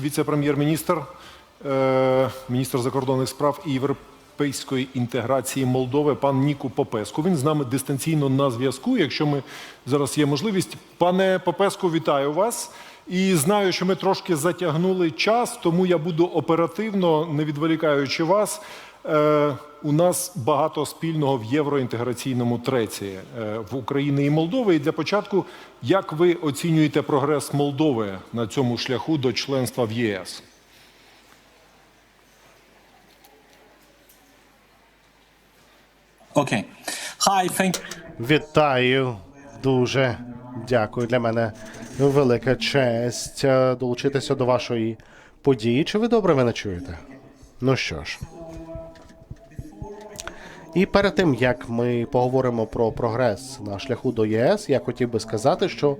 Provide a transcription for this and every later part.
віце-прем'єр-міністр, е, міністр закордонних справ і європейської інтеграції Молдови, пан Ніку Попеску. Він з нами дистанційно на зв'язку. Якщо ми зараз є можливість, пане Попеску, вітаю вас. І знаю, що ми трошки затягнули час, тому я буду оперативно, не відволікаючи вас. Е, у нас багато спільного в євроінтеграційному треці е, в Україні і Молдови. І для початку, як ви оцінюєте прогрес Молдови на цьому шляху до членства в ЄС? Okay. Hi, thank Вітаю дуже дякую. Для мене велика честь е, долучитися до вашої події. Чи ви добре мене чуєте? Ну що ж. І перед тим як ми поговоримо про прогрес на шляху до ЄС, я хотів би сказати, що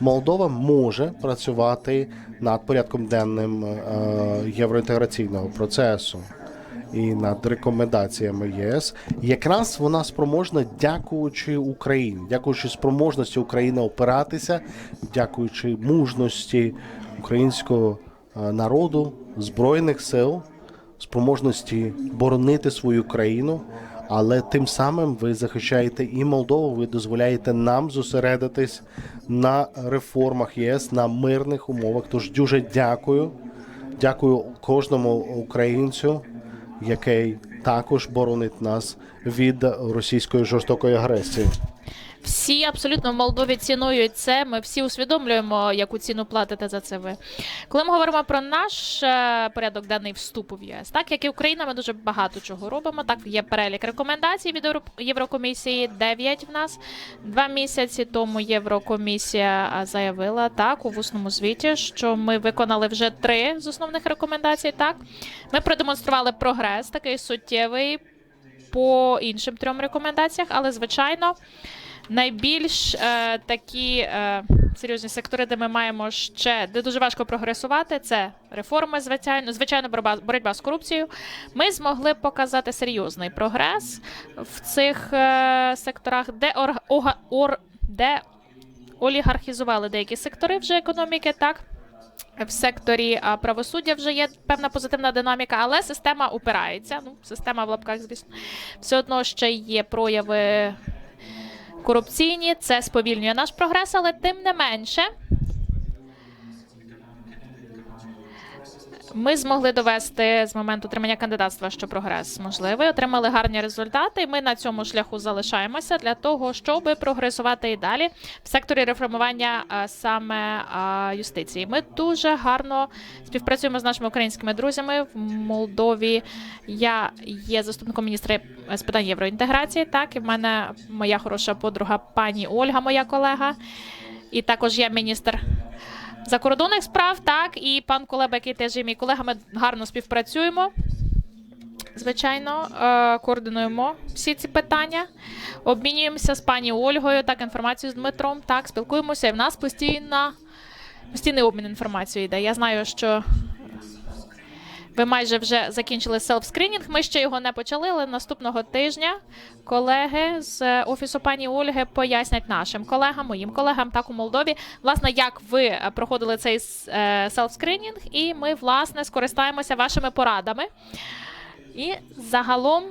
Молдова може працювати над порядком денним е, євроінтеграційного процесу і над рекомендаціями ЄС. Якраз вона спроможна, дякуючи Україні, дякуючи спроможності України опиратися, дякуючи мужності українського е, народу, збройних сил, спроможності боронити свою країну. Але тим самим ви захищаєте і Молдову, ви дозволяєте нам зосередитись на реформах ЄС на мирних умовах. Тож дуже дякую. Дякую кожному українцю, який також боронить нас від російської жорстокої агресії. Всі абсолютно в Молдові цінують це. Ми всі усвідомлюємо, яку ціну платите за це ви. Коли ми говоримо про наш е, порядок денний вступу в ЄС, так як і Україна, ми дуже багато чого робимо. Так є перелік рекомендацій від Єврокомісії. 9 в нас два місяці тому Єврокомісія заявила так у вусному звіті, що ми виконали вже три з основних рекомендацій. Так ми продемонстрували прогрес, такий суттєвий по іншим трьом рекомендаціях, але звичайно. Найбільш е, такі е, серйозні сектори, де ми маємо ще де дуже важко прогресувати, це реформи, звичайно, звичайно, боротьба, боротьба з корупцією. Ми змогли показати серйозний прогрес в цих е, секторах, де ор, ога, ор, де олігархізували деякі сектори вже економіки, так. В секторі а, правосуддя вже є певна позитивна динаміка, але система упирається. Ну, система в лапках, звісно, все одно ще є прояви корупційні, це сповільнює наш прогрес, але тим не менше. Ми змогли довести з моменту отримання кандидатства, що прогрес можливий, отримали гарні результати. і Ми на цьому шляху залишаємося для того, щоб прогресувати і далі в секторі реформування а, саме а, юстиції. Ми дуже гарно співпрацюємо з нашими українськими друзями в Молдові. Я є заступником міністра з питань євроінтеграції. Так, і в мене моя хороша подруга пані Ольга, моя колега, і також я міністр закордонних справ, так, і пан Колеба, який теж є мій колега, ми гарно співпрацюємо. Звичайно, е, координуємо всі ці питання, обмінюємося з пані Ольгою, так, інформацією з Дмитром, так, спілкуємося. І в нас постійна, постійний обмін інформацією йде. Я знаю, що ви майже вже закінчили селф-скринінг. Ми ще його не почали, але наступного тижня колеги з офісу пані Ольги пояснять нашим колегам, моїм колегам, так у Молдові, власне, як ви проходили цей е, селф-скринінг, і ми, власне, скористаємося вашими порадами. І загалом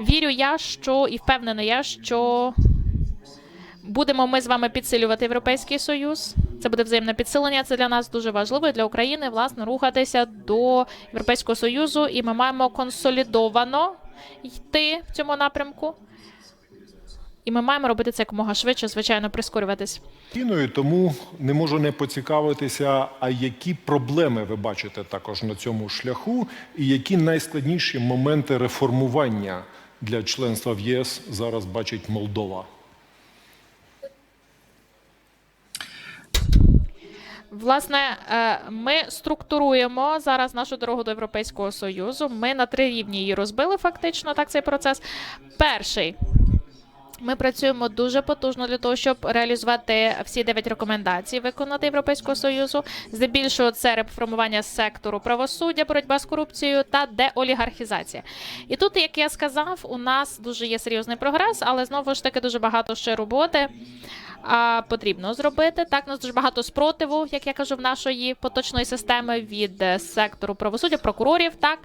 вірю я, що і впевнена я, що Будемо ми з вами підсилювати Європейський Союз. Це буде взаємне підсилення. Це для нас дуже важливо і для України, власне, рухатися до Європейського Союзу, і ми маємо консолідовано йти в цьому напрямку. І ми маємо робити це якомога швидше, звичайно, прискорюватись. Україною, тому не можу не поцікавитися, а які проблеми ви бачите також на цьому шляху, і які найскладніші моменти реформування для членства в ЄС зараз бачить Молдова? Власне, е, ми структуруємо зараз нашу дорогу до Європейського Союзу. Ми на три рівні її розбили фактично так цей процес. Перший. Ми працюємо дуже потужно для того, щоб реалізувати всі дев'ять рекомендацій, виконати Європейського союзу. Здебільшого це реформування сектору правосуддя, боротьба з корупцією та деолігархізація. І тут, як я сказав, у нас дуже є серйозний прогрес, але знову ж таки дуже багато ще роботи. А, потрібно зробити. Так, у нас дуже багато спротиву, як я кажу, в нашої поточної системи від е, сектору правосуддя, прокурорів. Так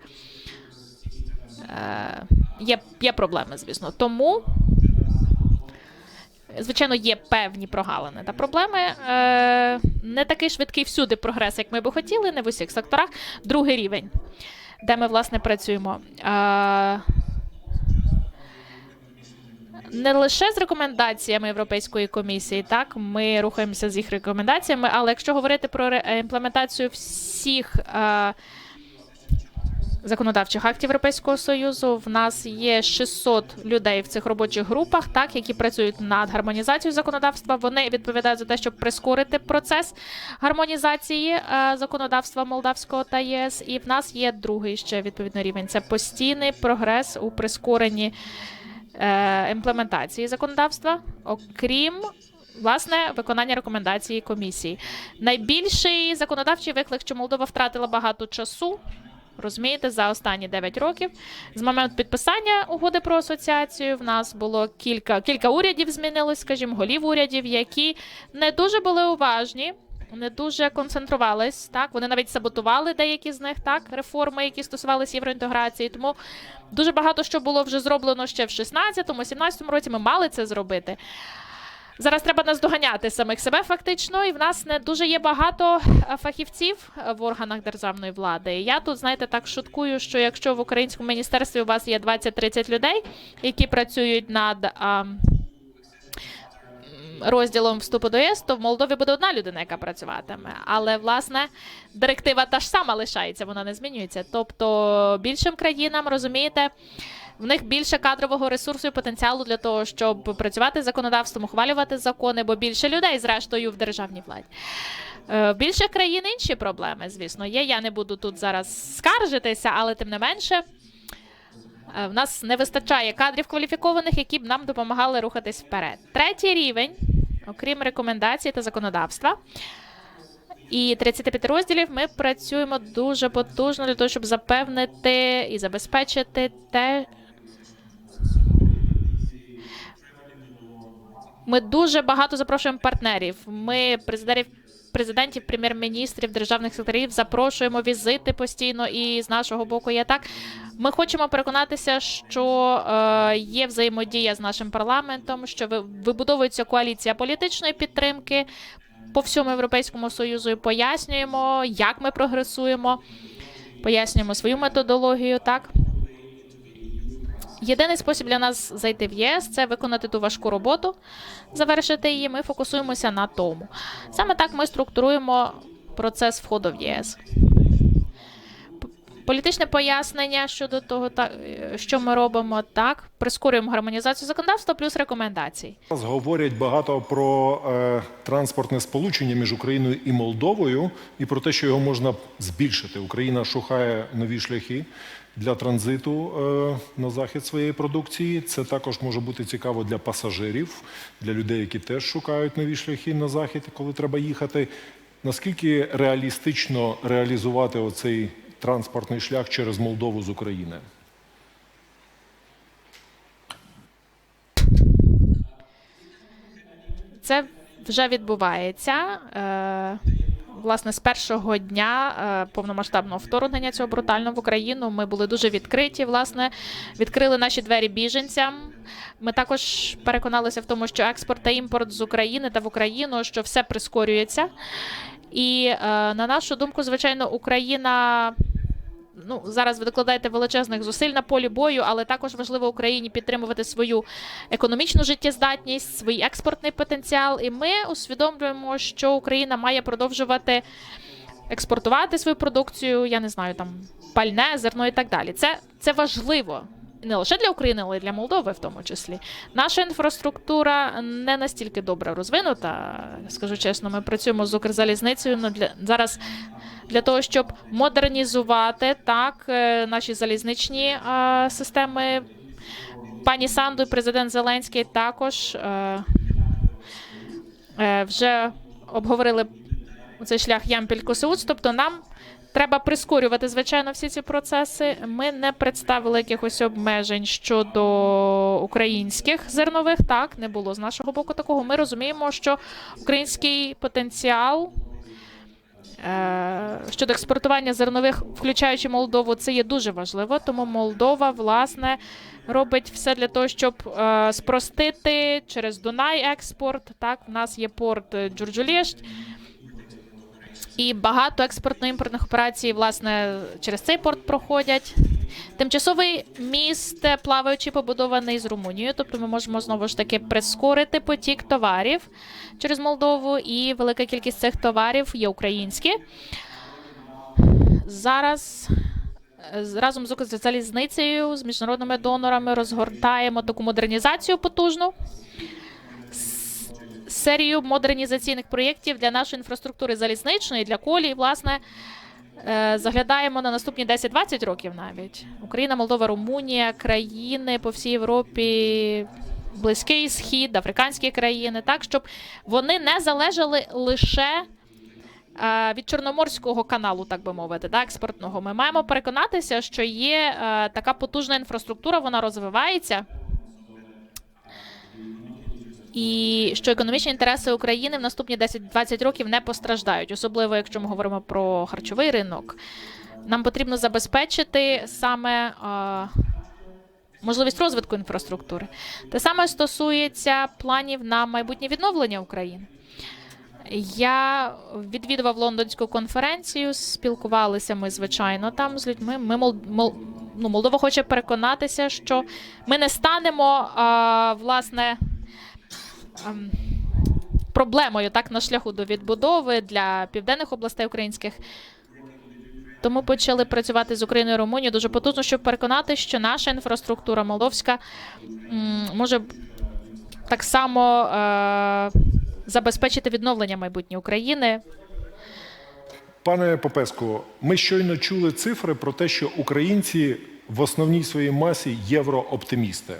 е, є, є проблеми, звісно. Тому. Звичайно, є певні прогалини та проблеми. Е, не такий швидкий всюди прогрес, як ми би хотіли, не в усіх секторах. Другий рівень, де ми власне працюємо. Е, не лише з рекомендаціями Європейської комісії, так ми рухаємося з їх рекомендаціями, але якщо говорити про ре- імплементацію всіх е, законодавчих актів Європейського союзу, в нас є 600 людей в цих робочих групах, так які працюють над гармонізацією законодавства. Вони відповідають за те, щоб прискорити процес гармонізації е, законодавства Молдавського та ЄС. І в нас є другий ще відповідно рівень. Це постійний прогрес у прискоренні е, імплементації законодавства, окрім власне виконання рекомендацій комісії. Найбільший законодавчий виклик, що Молдова втратила багато часу. Розумієте, за останні 9 років з моменту підписання угоди про асоціацію в нас було кілька кілька урядів змінилось, скажімо, голів урядів, які не дуже були уважні, не дуже концентрувались. Так, вони навіть саботували деякі з них так реформи, які стосувалися євроінтеграції. Тому дуже багато що було вже зроблено ще в 16-17 році. Ми мали це зробити. Зараз треба наздоганяти самих себе фактично, і в нас не дуже є багато е, фахівців е, в органах державної влади. Я тут, знаєте, так шуткую, що якщо в українському міністерстві у вас є 20-30 людей, які працюють над а, розділом вступу до ЄС, то в Молдові буде одна людина, яка працюватиме. Але власне директива та ж сама лишається, вона не змінюється. Тобто більшим країнам розумієте. В них більше кадрового ресурсу і потенціалу для того, щоб працювати з законодавством, ухвалювати закони, бо більше людей, зрештою, в державній владі. Е, В більших країн інші проблеми, звісно, є. Я не буду тут зараз скаржитися, але тим не менше. Е, В нас не вистачає кадрів кваліфікованих, які б нам допомагали рухатись вперед. Третій рівень, окрім рекомендацій та законодавства, і 35 розділів ми працюємо дуже потужно для того, щоб запевнити і забезпечити те. Ми дуже багато запрошуємо партнерів. Ми президентів, президентів, прем'єр-міністрів, державних секретарів запрошуємо візити постійно. І з нашого боку є так. Ми хочемо переконатися, що е, є взаємодія з нашим парламентом, що ви- вибудовується коаліція політичної підтримки по всьому Європейському Союзу і пояснюємо, як ми прогресуємо, пояснюємо свою методологію. Так. Єдиний спосіб для нас зайти в ЄС це виконати ту важку роботу, завершити її. Ми фокусуємося на тому. Саме так ми структуруємо процес входу в ЄС. Політичне пояснення щодо того, е, що ми робимо, так прискорюємо гармонізацію законодавства плюс рекомендацій. Зараз говорять багато про е, транспортне сполучення між Україною і Молдовою і про те, що його можна збільшити. Україна шукає нові шляхи для транзиту е, на захід своєї продукції. Це також може бути цікаво для пасажирів, для людей, які теж шукають нові шляхи на захід, коли треба їхати. Наскільки реалістично реалізувати оцей транспортний шлях через Молдову з України? Це вже відбувається. Е, власне, з першого дня е, повномасштабного вторгнення цього брутального в Україну ми були дуже відкриті. Власне, відкрили наші двері біженцям. Ми також переконалися в тому, що експорт та імпорт з України та в Україну, що все прискорюється. І е, на нашу думку, звичайно, Україна. Ну, зараз ви докладаєте величезних зусиль на полі бою, але також важливо Україні підтримувати свою економічну життєздатність, свій експортний потенціал. І ми усвідомлюємо, що Україна має продовжувати експортувати свою продукцію, я не знаю, там пальне, зерно і так далі. Це, це важливо. Не лише для України, але й для Молдови, в тому числі. Наша інфраструктура не настільки добре розвинута. Скажу чесно, ми працюємо з Укрзалізницею. Ну, для, зараз для того, щоб модернізувати так е, наші залізничні е, системи. Пані Санду президент Зеленський також е, е, вже обговорили цей шлях ямпіль косеуц Тобто нам треба прискорювати, звичайно, всі ці процеси. Ми не представили якихось обмежень щодо українських зернових. Так, не було з нашого боку такого. Ми розуміємо, що український потенціал. Е, Щодо експортування зернових, включаючи Молдову, це є дуже важливо. Тому Молдова, власне, робить все для того, щоб е, спростити через Дунай експорт. Так, в нас є порт е, Джурджулєшт. І багато експортно-імпортних операцій, власне, через цей порт проходять. Тимчасовий міст плаваючий побудований з Румунією, тобто ми можемо знову ж таки прискорити потік товарів через Молдову, і велика кількість цих товарів є українські. Зараз е, разом з Укрзалізницею, з міжнародними донорами розгортаємо таку модернізацію потужну. Серію модернізаційних проєктів для нашої інфраструктури залізничної, для колії, власне, е, заглядаємо на наступні 10-20 років навіть. Україна, Молдова, Румунія, країни по всій Європі, Близький Схід, африканські країни, так, щоб вони не залежали лише е, від Чорноморського каналу, так би мовити, так, експортного. Ми маємо переконатися, що є е, така потужна інфраструктура, вона розвивається. І що економічні інтереси України в наступні 10-20 років не постраждають, особливо якщо ми говоримо про харчовий ринок. Нам потрібно забезпечити саме можливість розвитку інфраструктури. Те саме стосується планів на майбутнє відновлення України. Я відвідував лондонську конференцію, спілкувалися ми, звичайно, там з людьми. Ми Мол, Мол, ну, Молдова хоче переконатися, що ми не станемо а, власне проблемою так на шляху до відбудови для південних областей українських. Тому почали працювати з Україною і Румунією дуже потужно, щоб переконати, що наша інфраструктура молдовська може так само е, забезпечити відновлення майбутнє України. Пане Попеску, ми щойно чули цифри про те, що українці в основній своїй масі єврооптимісти.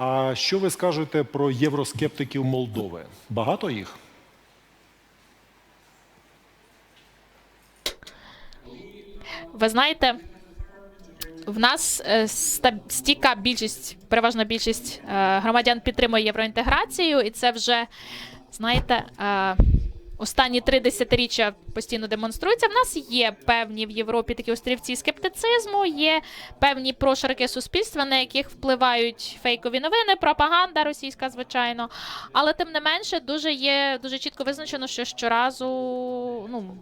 А що ви скажете про євроскептиків Молдови? Багато їх? Ви знаєте, в нас е, стійка більшість, переважна більшість е, громадян підтримує євроінтеграцію, і це вже, знаєте, е, останні три десятиріччя постійно демонструється. В нас є певні в Європі такі острівці скептицизму, є певні прошарки суспільства, на яких впливають фейкові новини, пропаганда російська, звичайно. Але тим не менше, дуже є дуже чітко визначено, що щоразу ну.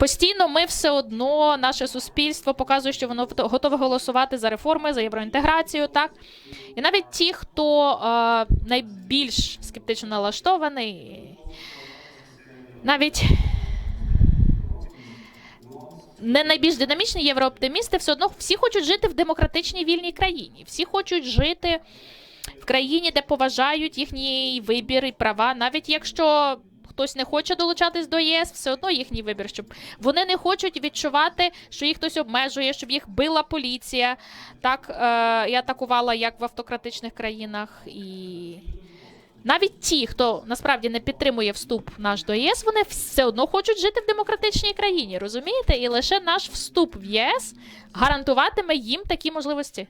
Постійно ми все одно, наше суспільство показує, що воно готове голосувати за реформи, за євроінтеграцію. Так і навіть ті, хто е, найбільш скептично налаштований, навіть не найбільш динамічні єврооптимісти, все одно всі хочуть жити в демократичній вільній країні. Всі хочуть жити в країні, де поважають їхній вибір і права, навіть якщо. Хтось не хоче долучатись до ЄС, все одно їхній вибір, щоб вони не хочуть відчувати, що їх хтось обмежує, щоб їх била поліція, так е, і атакувала як в автократичних країнах. І навіть ті, хто насправді не підтримує вступ наш до ЄС, вони все одно хочуть жити в демократичній країні, розумієте? І лише наш вступ в єС гарантуватиме їм такі можливості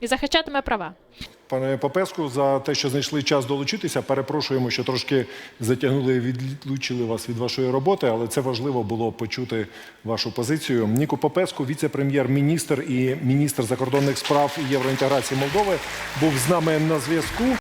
і захищатиме права. Пане Попеску, за те, що знайшли час долучитися, перепрошуємо, що трошки затягнули і відлучили вас від вашої роботи, але це важливо було почути вашу позицію. Ніку Попеску, віце-прем'єр-міністр і міністр закордонних справ і євроінтеграції Молдови, був з нами на зв'язку.